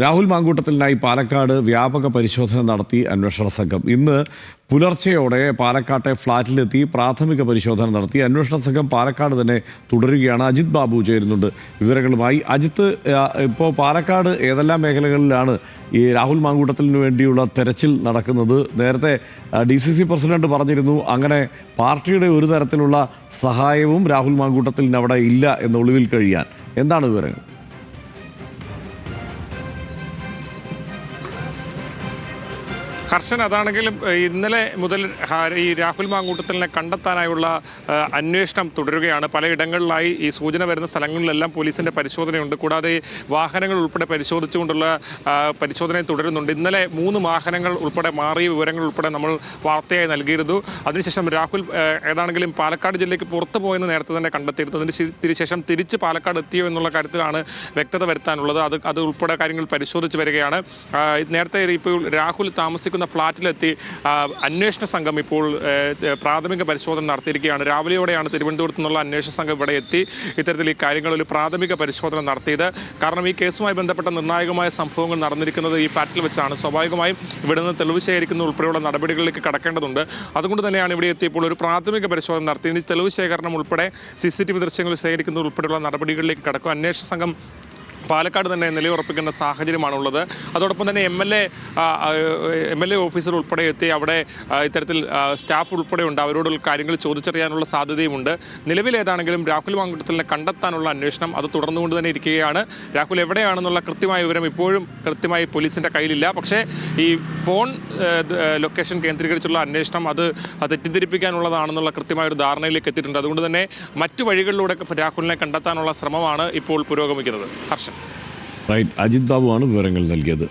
രാഹുൽ മാങ്കൂട്ടത്തിനായി പാലക്കാട് വ്യാപക പരിശോധന നടത്തി അന്വേഷണ സംഘം. ഇന്ന് പുലർച്ചെയോടെ പാലക്കാട്ടെ ഫ്ളാറ്റിലെത്തി പ്രാഥമിക പരിശോധന നടത്തി. അന്വേഷണ സംഘം പാലക്കാട് തന്നെ തുടരുകയാണ്. അജിത് ബാബു ചേരുന്നുണ്ട്. വിവരങ്ങളുമായി അജിത്ത് ഇപ്പോൾ പാലക്കാട് ഏതെല്ലാം മേഖലകളിലാണ് ഈ രാഹുൽ മാങ്കൂട്ടത്തിന് വേണ്ടിയുള്ള തെരച്ചിൽ നടക്കുന്നത്? നേരത്തെ ഡി സി സി പ്രസിഡന്റ് പറഞ്ഞിരുന്നു അങ്ങനെ പാർട്ടിയുടെ ഒരു തരത്തിലുള്ള സഹായവും രാഹുൽ മാങ്കൂട്ടത്തിന് അവിടെ ഇല്ല എന്ന ഒളിവിൽ കഴിയാൻ. എന്താണ് വിവരങ്ങൾ? ഹർഷൻ അതാണെങ്കിലും ഇന്നലെ മുതൽ ഈ രാഹുൽ മാങ്കൂട്ടത്തിനെ കണ്ടെത്താനായുള്ള അന്വേഷണം തുടരുകയാണ്. പലയിടങ്ങളിലായി ഈ സൂചന വരുന്ന സ്ഥലങ്ങളിലെല്ലാം പോലീസിന്റെ പരിശോധനയുണ്ട്. കൂടാതെ വാഹനങ്ങൾ ഉൾപ്പെടെ പരിശോധിച്ചുകൊണ്ടുള്ള പരിശോധന തുടരുന്നുണ്ട്. ഇന്നലെ മൂന്ന് വാഹനങ്ങൾ ഉൾപ്പെടെ മാറിയ വിവരങ്ങൾ ഉൾപ്പെടെ നമ്മൾ വാർത്തയായി നൽകിയിരുന്നു. അതിനുശേഷം രാഹുൽ ഏതാണെങ്കിലും പാലക്കാട് ജില്ലയ്ക്ക് പുറത്തു പോയെന്ന് നേരത്തെ തന്നെ കണ്ടെത്തിയിരുന്നു. അതിന് ശി- തിരിശേഷം തിരിച്ച് പാലക്കാട് എത്തിയോ എന്നുള്ള കാര്യത്തിലാണ് വ്യക്തത വരുത്താനുള്ളത്. അത് അത് ഉൾപ്പെടെ കാര്യങ്ങൾ പരിശോധിച്ച് വരികയാണ്. നേരത്തെ ഇപ്പോൾ രാഹുൽ താമസിക്കുന്ന ഫ്ളാറ്റിലെത്തി ആ, അന്വേഷണ സംഘം ഇപ്പോൾ പ്രാഥമിക പരിശോധന നടത്തിയിരിക്കുകയാണ്. രാവിലെയോടെയാണ് തിരുവനന്തപുരത്ത് നിന്നുള്ള അന്വേഷണ സംഘം ഇവിടെ എത്തി ഇത്തരത്തിൽ ഈ കാര്യങ്ങളിൽ പ്രാഥമിക പരിശോധന നടത്തിയത്. കാരണം ഈ കേസുമായി ബന്ധപ്പെട്ട നിർണായകമായ സംഭവങ്ങൾ നടന്നിരിക്കുന്നത് ഈ ഫ്ളാറ്റിൽ വെച്ചാണ്. സ്വാഭാവികമായും ഇവിടെ നിന്ന് തെളിവ് ശേഖരിക്കുന്ന ഉൾപ്പെടെയുള്ള നടപടികളിലേക്ക് കടക്കേണ്ടതുണ്ട്. അതുകൊണ്ട് തന്നെയാണ് ഇവിടെ എത്തിയപ്പോൾ ഒരു പ്രാഥമിക പരിശോധന നടത്തി. ഇനി തെളിവ് ശേഖരണം ഉൾപ്പെടെ സി സി ടി വി ദൃശ്യങ്ങൾ ശേഖരിക്കുന്നത് ഉൾപ്പെടെയുള്ള നടപടികളിലേക്ക് കടക്കും. അന്വേഷണ സംഘം പാലക്കാട് തന്നെ നിലയുറപ്പിക്കേണ്ട സാഹചര്യമാണുള്ളത്. അതോടൊപ്പം തന്നെ M L A M L A officer ഉൾപ്പെടെ എത്തി അവിടെ ഇത്തരത്തിൽ സ്റ്റാഫ് ഉൾപ്പെടെ ഉണ്ട്. അവരോടുള്ള കാര്യങ്ങൾ ചോദിച്ചറിയാനുള്ള സാധ്യതയുമുണ്ട്. നിലവിൽ ഏതാണെങ്കിലും രാഹുൽ വാങ്കുട്ടത്തിലെ കണ്ടെത്താനുള്ള അന്വേഷണം അത് തുടർന്നുകൊണ്ട് തന്നെ ഇരിക്കുകയാണ്. രാഹുൽ എവിടെയാണെന്നുള്ള കൃത്യമായ വിവരം ഇപ്പോഴും കൃത്യമായി പോലീസിന്റെ കയ്യിലില്ല. പക്ഷേ ഈ ഫോൺ ലൊക്കേഷൻ കേന്ദ്രീകരിച്ചുള്ള അന്വേഷണം അത് തെറ്റിദ്ധരിപ്പിക്കാനുള്ളതാണെന്നുള്ള കൃത്യമായ ഒരു ധാരണയിലേക്ക് എത്തിയിട്ടുണ്ട്. അതുകൊണ്ട് തന്നെ മറ്റു വഴികളിലൂടെ രാഹുലിനെ കണ്ടെത്താനുള്ള ശ്രമമാണ് ഇപ്പോൾ പുരോഗമിക്കുന്നത്. ഹർഷൻ. റൈറ്റ് അജിത് ബാബുവാണ് വിവരങ്ങൾ നൽകിയത്.